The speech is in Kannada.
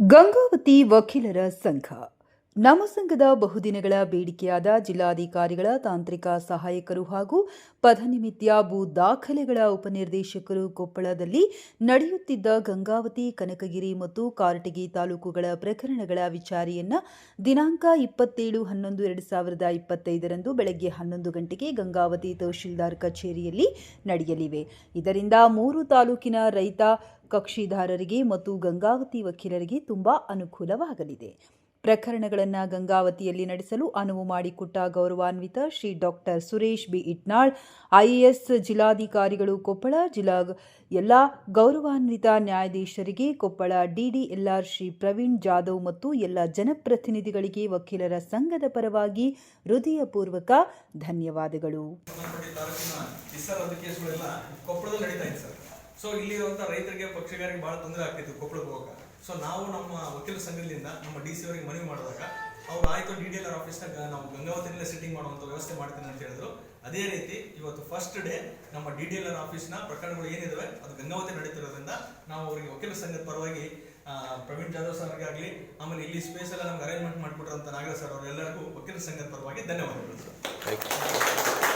ಗಂಗಾವತಿ ವಕೀಲರ ಸಂಘ. ನಮ್ಮ ಸಂಘದ ಬಹುದಿನಗಳ ಬೇಡಿಕೆಯಾದ ಜಿಲ್ಲಾಧಿಕಾರಿಗಳ ತಾಂತ್ರಿಕ ಸಹಾಯಕರು ಹಾಗೂ ಪದನಿಮಿತ್ಯ ಭೂ ದಾಖಲೆಗಳ ಉಪನಿರ್ದೇಶಕರು ಕೊಪ್ಪಳದಲ್ಲಿ ನಡೆಯುತ್ತಿದ್ದ ಗಂಗಾವತಿ, ಕನಕಗಿರಿ ಮತ್ತು ಕಾರಟಗಿ ತಾಲೂಕುಗಳ ಪ್ರಕರಣಗಳ ವಿಚಾರಿಯನ್ನ ದಿನಾಂಕ ಇಪ್ಪತ್ತೇಳು ಹನ್ನೊಂದು ಎರಡು ಸಾವಿರದ ಇಪ್ಪತ್ತೈದರಂದು ಬೆಳಗ್ಗೆ ಹನ್ನೊಂದು ಗಂಟೆಗೆ ಗಂಗಾವತಿ ತಹಶೀಲ್ದಾರ್ ಕಚೇರಿಯಲ್ಲಿ ನಡೆಯಲಿವೆ. ಇದರಿಂದ ಮೂರು ತಾಲೂಕಿನ ರೈತ, ಕಕ್ಷಿದಾರರಿಗೆ ಮತ್ತು ಗಂಗಾವತಿ ವಕೀಲರಿಗೆ ತುಂಬಾ ಅನುಕೂಲವಾಗಲಿದೆ. ಪ್ರಕರಣಗಳನ್ನು ಗಂಗಾವತಿಯಲ್ಲಿ ನಡೆಸಲು ಅನುವು ಮಾಡಿಕೊಟ್ಟ ಗೌರವಾನ್ವಿತ Shri doctor Suresh B. Itnal, IAS ಜಿಲ್ಲಾಧಿಕಾರಿಗಳು ಕೊಪ್ಪಳ, ಜಿಲ್ಲಾ ಎಲ್ಲ ಗೌರವಾನ್ವಿತ ನ್ಯಾಯಾಧೀಶರಿಗೆ ಕೊಪ್ಪಳ ಡಿಡಿಎಲ್ಆರ್ ಶ್ರೀ ಪ್ರವೀಣ್ ಜಾಧವ್ ಮತ್ತು ಎಲ್ಲ ಜನಪ್ರತಿನಿಧಿಗಳಿಗೆ ವಕೀಲರ ಸಂಘದ ಪರವಾಗಿ ಹೃದಯಪೂರ್ವಕ ಧನ್ಯವಾದಗಳು. ಸೊ ಇಲ್ಲಿರುವಂಥ ರೈತರಿಗೆ ಪಕ್ಷಗಾರಿಗೆ ಬಹಳ ತೊಂದರೆ ಆಗ್ತಿತ್ತು ಕೊಪ್ಪಳಕ್ಕೆ ಹೋಗಕ್ಕೆ. ಸೊ ನಾವು ನಮ್ಮ ವಕೀಲ ಸಂಘದಿಂದ ನಮ್ಮ ಡಿ ಸಿ ಅವರಿಗೆ ಮನವಿ ಮಾಡಿದಾಗ ಅವ್ರು ಆಯ್ತು ಡಿ ಡಿ ಎಲ್ ಆರ್ ಆಫೀಸ್ನಾಗ ನಾವು ಗಂಗಾವತಿನಲ್ಲೇ ಸಿಟ್ಟಿಂಗ್ ಮಾಡುವಂಥ ವ್ಯವಸ್ಥೆ ಮಾಡ್ತೀನಿ ಅಂತ ಹೇಳಿದ್ರು. ಅದೇ ರೀತಿ ಇವತ್ತು ಫಸ್ಟ್ ಡೇ ನಮ್ಮ ಡಿ ಡಿ ಎಲ್ ಆರ್ ಆಫೀಸ್ನ ಪ್ರಕರಣಗಳು ಏನಿದಾವೆ, ಅದು ಗಂಗಾವತಿ ನಡೀತಿರೋದ್ರಿಂದ ನಾವು ಅವರಿಗೆ ವಕೀಲ ಸಂಘದ ಪರವಾಗಿ ಪ್ರವೀಣ್ ಜಾಧವ್ ಸರ್ಗೆ ಆಗಲಿ, ಆಮೇಲೆ ಇಲ್ಲಿ ಸ್ಪೇಸ್ ಎಲ್ಲ ನಮ್ಗೆ ಅರೇಂಜ್ಮೆಂಟ್ ಮಾಡಿಕೊಟ್ರಂತ ನಾಗರ ಸರ್ ಅವರೆಲ್ಲರಿಗೂ ವಕೀಲ ಸಂಘದ ಪರವಾಗಿ ಧನ್ಯವಾದಗಳು. ಸರ್